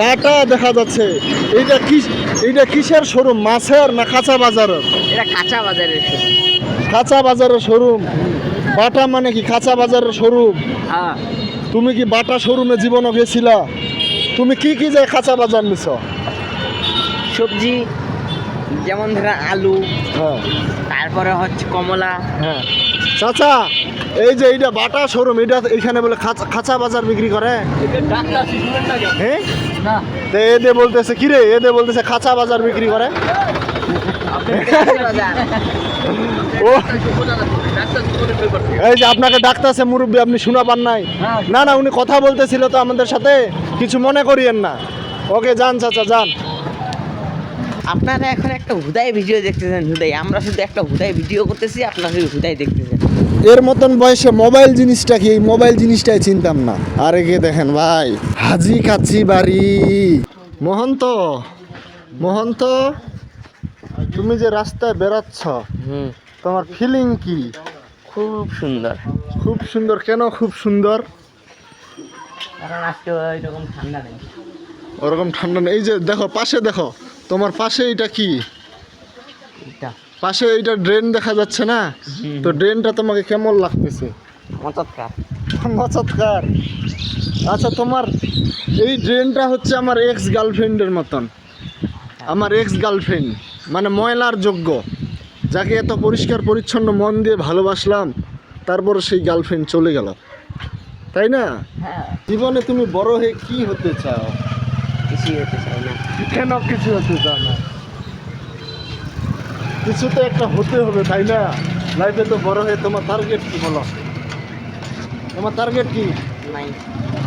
বাটা দেখা যাচ্ছে। এইটা কি এইটা কিসের শোরুম? মাছের না কাঁচা বাজারের? এটা কাঁচা বাজারের কাঁচা বাজারের শোরুম? বাটা মানে কি কাঁচা বাজারের শোরুম? হ্যাঁ। তুমি কি বাটা শোরুমে জীবনও গেছিলা? তুমি কি কি যায় কাঁচা বাজার নিছ? সবজি যেমন ধরেন আলু হ্যাঁ। তারপরে হচ্ছে কমলা। হ্যাঁ। চাচা এই যে এইটা বাটা শোরুম এটা এখানে বলে কাঁচা বাজার বিক্রি করে? হ্যাঁ? না। তো এদে বলতেছে কি রে? এদে বলতেছে খাঁচা বাজার বিক্রি করে? ও। এই যে আপনাকে ডাকতেছে মুরব্বী আপনি শোনা পান নাই? হ্যাঁ। না না উনি কথা বলতেছিল তো আমাদের সাথে কিছু মনে করিয়েন না। ওকে যান চাচা যান। আপনারা এখন একটা হুদাই ভিডিও দেখতেছেন হুদাই। আমরা শুধু একটা হুদাই ভিডিও করতেছি আপনারা শুধু হুদাই দেখতেছেন। এর মতন বয়সে মোবাইল জিনিসটা কি? এই মোবাইল জিনিসটাই চিনতাম না। আরে কে দেখেন ভাই হাজি কাচ্চি বাড়ি। মহন্ত মহন্ত তুমি যে রাস্তায় বেরাচ্ছ হুম। তোমার ফিলিং কি? খুব সুন্দর। খুব সুন্দর। কেন খুব সুন্দর? কারণ আজকে এরকম ঠান্ডা নেই। ওরকম ঠান্ডা নেই। এই যে দেখো পাশে দেখো। তোমার পাশে এটা কি? পাশে এইটা ড্রেন দেখা যাচ্ছে না? তো ড্রেনটা তোমাকে কেমন লাগতেছে? মতৎকার মচৎকার আচ্ছা তোমার এই ড্রেনটা হচ্ছে আমার এক্স গার্লফ্রেন্ডের মতন। আমার এক্স গার্লফ্রেন্ড মানে ময়লার যোগ্য। যাকে এত পরিষ্কার পরিচ্ছন্ন মন দিয়ে ভালোবাসলাম তারপর সেই গার্লফ্রেন্ড চলে গেল। তাই না? হ্যাঁ। জীবনে তুমি বড় হয়ে কি হতে চাও? কিছুই হতে চাই না। কেন কিছু হতে চাও না? কিছু তো একটা হতে হবে তাই না? লাইফে তো বড় হয়ে তোমার টার্গেট কি বলো? তোমার টার্গেট কি? নাই।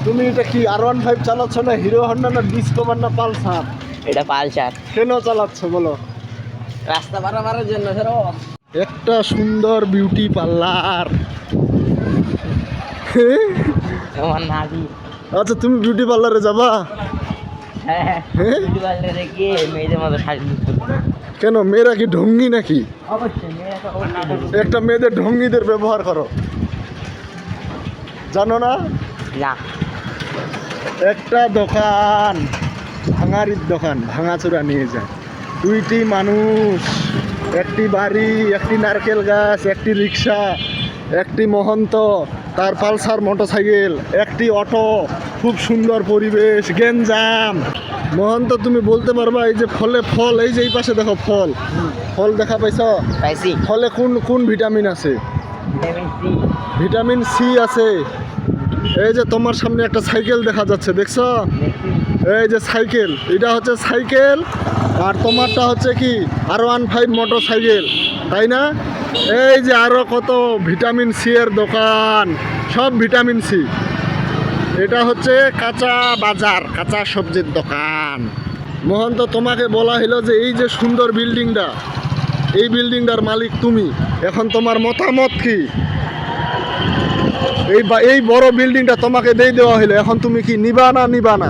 তুমি এটা কি আর ওয়ান ফাইভ চালাচ্ছ না হিরো হন্ডা না ডিসকভার না পালসার? এটা পালসার। কেন চালাচ্ছ বলো? রাস্তা পারাবারের জন্য ধরো। একটা সুন্দর বিউটি পার্লার আমার নাদি আচ্ছা তুমি বিউটি পার্লারে যাবা? কেন মেয়েরা কি ঢঙ্গি নাকি? একটা মেয়েদের ঢঙ্গিদের ব্যবহার করো। জানো না? না। একটা দোকান ভাঙারির দোকান ভাঙাচোরা নিয়ে যায়। দুইটি মানুষ একটি বাড়ি একটি নারকেল গাছ একটি রিক্সা একটি মহন্ত তার পালসার মোটরসাইকেল একটি অটো খুব সুন্দর পরিবেশ গেঞ্জাম মহন্ত তুমি বলতে পারবা এই যে ফলে ফল এই যে এই পাশে দেখো ফল। ফল দেখা পাইছ? পাইছি। ফলে কোন কোন ভিটামিন আছে? Vitamin C. আছে। এই যে তোমার সামনে একটা সাইকেল দেখা যাচ্ছে দেখছ? এই যে সাইকেল এটা হচ্ছে সাইকেল আর তোমারটা হচ্ছে কি? আর ওয়ান ফাইভ মোটর সাইকেল তাই না? এই যে আরও কত ভিটামিন সি এর দোকান সব ভিটামিন সি। এটা হচ্ছে কাঁচা বাজার কাঁচা সবজির দোকান। মোহন তো তোমাকে বলা হলো যে এই যে সুন্দর বিল্ডিংটা এই বিল্ডিংটার মালিক তুমি। এখন তোমার মতামত কি? এই এই বড় বিল্ডিংটা তোমাকে দিয়ে দেওয়া হলো এখন তুমি কি নিবা না নিবা না?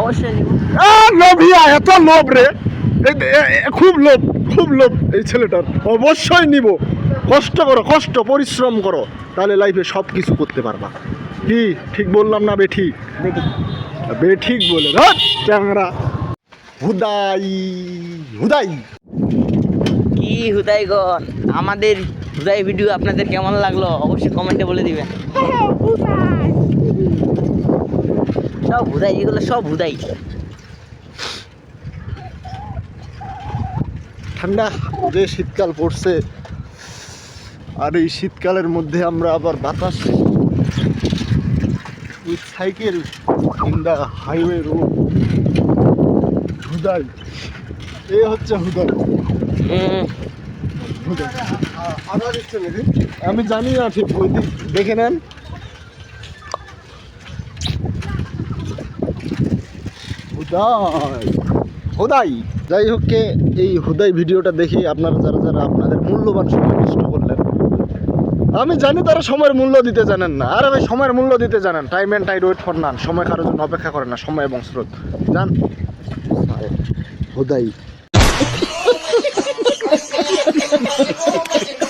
অবশ্যই লোভিয়া এত লোভ রে। খুব লোভ খুব লোভ এই ছেলেটার। অবশ্যই নিব। কষ্ট করো কষ্ট পরিশ্রম করো। তাহলে লাইফে সব কিছু করতে পারবা। কি? ঠিক বললাম না বেঠিক বেঠিক বলে ধর ক্যামেরা হুদাই হুদাই। কি হুদাই গন আমাদের হুদাই ভিডিও আপনাদের কেমন লাগল? অবশ্যই কমেন্টে বলে দিবেন। সব হুদাই এগুলো সব হুদাই। ঠান্ডা যে শীতকাল পড়ছে আর এই শীতকালের মধ্যে আমরা আবার বাতাস with cycle in the highway road, হুদাই। এ হচ্ছে নাকি? আমি জানি না ঠিক দেখে নেন। হুদাই। হুদাই, যাই হোক এই হুদাই ভিডিওটা দেখে আপনারা যারা যারা আপনাদের মূল্যবান সময় নষ্ট করলেন আমি জানি তারা সময়ের মূল্য দিতে জানেন না। আর আমি সময়ের মূল্য দিতে জানেন। Time and tide wait for none সময় কারোর জন্য অপেক্ষা করে না। সময় এবং স্রোত। জান? হুদাই।